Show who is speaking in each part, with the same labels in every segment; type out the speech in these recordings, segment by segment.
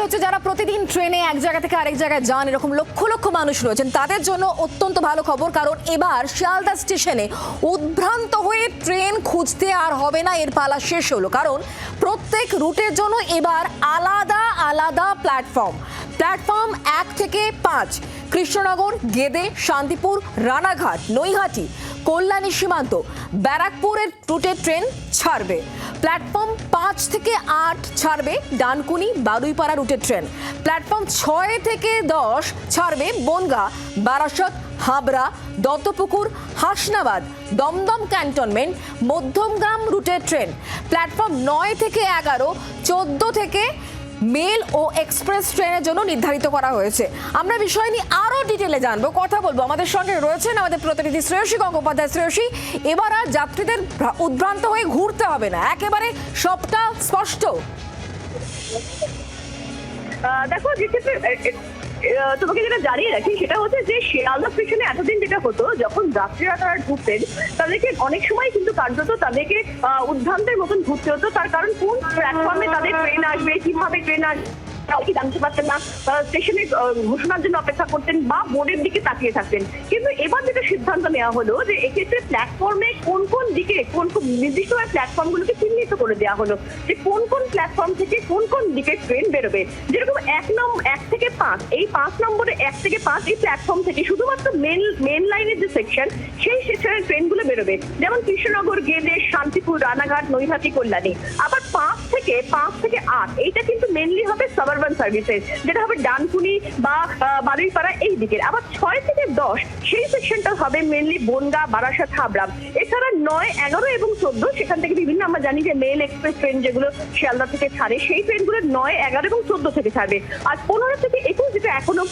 Speaker 1: জানাতে হচ্ছে যারা প্রতিদিন ট্রেনে এক জায়গা থেকে আরেক জায়গায় যান, এরকম লক্ষ লক্ষ মানুষ রয়েছেন, তাদের জন্য অত্যন্ত ভালো খবর। কারণ এবার শিয়ালদা স্টেশনে উদ্ভ্রান্ত হয়ে ট্রেন খুঁজতে আর হবে না, এর পালা শেষ হলো। কারণ প্রত্যেক রুটের জন্য এবার আলাদা আলাদা প্ল্যাটফর্ম প্ল্যাটফর্ম এক থেকে পাঁচ, কৃষ্ণনগর, গেদে, শান্তিপুর, রানাঘাট, নৈহাটি, কল্যাণী সীমান্ত, ব্যারাকপুরের রুটে ট্রেন ছাড়বে। প্ল্যাটফর্ম পাঁচ থেকে আট ছাড়বে ডানকুনি বারুইপাড়া রুটের ট্রেন। প্ল্যাটফর্ম ছয় থেকে দশ ছাড়বে বনগা, বারাসত, হাবড়া, দত্তপুকুর, হাসনাবাদ, দমদম ক্যান্টনমেন্ট, মধ্যমগ্রাম রুটের ট্রেন। প্ল্যাটফর্ম নয় থেকে এগারো, চোদ্দ থেকে মেল ও এক্সপ্রেস ট্রেনের জন্য নির্ধারিত করা হয়েছে। আমরা বিষয় নিয়ে আরও ডিটেলে জানব। কথা বলব। আমাদের সঙ্গে রয়েছেন আমাদের প্রতিনিধি শ্রেয়সী গঙ্গোপাধ্যায়। শ্রেয়সী, এবার আর যাত্রীদের উদ্ভ্রান্ত হয়ে ঘুরতে হবে না। একেবারে সবটা স্পষ্ট।
Speaker 2: দেখো তোমাকে যেটা জানিয়ে রাখি সেটা হচ্ছে যে শিয়ালদা স্টেশনে এতদিন যেটা হতো যখন যাত্রীরা তারা ঘুরতেন তাদেরকে অনেক সময় কিন্তু কার্যত তাদেরকে আহ, উদ্ভ্রান্তের মতন ঘুরতে হতো। তার কারণ কোন প্ল্যাটফর্মে তাদের ট্রেন আসবে কীভাবে ট্রেন আসবে তাও কি জানতে পারতেন না স্টেশনে ঘোষণার জন্য অপেক্ষা করতেন বা বোর্ডের দিকে তাকিয়ে থাকতেন। কিন্তু এবার যেটা সিদ্ধান্ত নেওয়া হলো যে এক্ষেত্রে প্ল্যাটফর্মে কোন কোন দিকে, কোন কোন নির্দিষ্ট চিহ্নিত করে দেওয়া হলো, যে কোন কোন প্ল্যাটফর্ম থেকে কোন কোন দিকে ট্রেন বেরোবে। যেরকম এক নম্বর এক থেকে পাঁচ, এই পাঁচ নম্বরে এক থেকে পাঁচ এই প্ল্যাটফর্ম থেকে শুধুমাত্র মেন মেন লাইনের যে সেকশন সেই সেকশনের ট্রেনগুলো বেরোবে। যেমন কৃষ্ণনগর গেদে শান্তিপুর, রানাঘাট, নৈহাটি, কল্যাণী। আবার থেকে পাঁচ থেকে আট এইটা কিন্তু মেনলি হবে সাবারবান সার্ভিসেস যেটা হবে ডানকুনি বা আহ, বারুইপাড়া এই দিকের। আবার ছয় থেকে দশ সেই সেকশনটা হবে মেনলি বনগা বারাসাত হাবড়াম এছাড়া নয় এগারো এবং চোদ্দ সেখান থেকে বিভিন্ন আমরা জানি যে মেল এক্সপ্রেস ট্রেন যেগুলো শিয়ালদা থেকে ছাড়ে সেই ট্রেনগুলো নয় এগারো এবং চোদ্দ থেকে ছাড়বে। আর পনেরো থেকে একুশ যেটা এখনও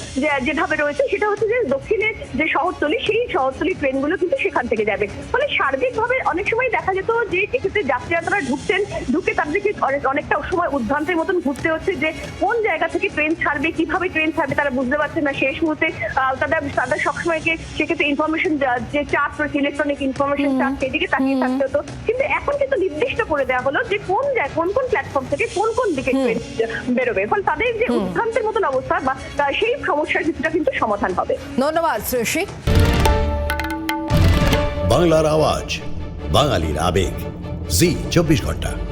Speaker 2: যেভাবে রয়েছে সেটা হচ্ছে যে দক্ষিণের যে শহরতলি সেই শহরতলি ট্রেনগুলো কিন্তু সেখান থেকে যাবে। ফলে সার্বিকভাবে অনেক সময় দেখা যেত যে এক্ষেত্রে যাত্রীরা তারা ঢুকছেন ঢুকে তাদেরকে অনেক অনেকটা সময় উদ্ভ্রান্তের মতন ঘুরতে হচ্ছে যে কোন জায়গা থেকে ট্রেন ছাড়বে কীভাবে ট্রেন ছাড়বে তারা বুঝতে পারছে না। শেষ মুহূর্তে তাদের তাদের সবসময় কে- সেক্ষেত্রে ইনফরমেশন যে চার্ট রয়েছে ইলেকট্রনিক ইনফরমেশন চার্ট সেদিকে তাকিয়ে থাকতে হতো। কিন্তু এখন কিন্তু নির্দিষ্ট করে দেওয়া হলো যে কোন জায়গা কোন কোন প্ল্যাটফর্ম থেকে কোন কোন দিকে ট্রেন বেরোবে। ফলে তাদের যে উদ্ভ্রান্তের মতন অবস্থা বা সেই সমস্যার কিছুটা কিন্তু সমাধান হবে।
Speaker 1: ধন্যবাদ শ্রেয়সী।
Speaker 3: বাংলার আওয়াজ বাঙালির আবেগ। জি চব্বিশ ঘণ্টা।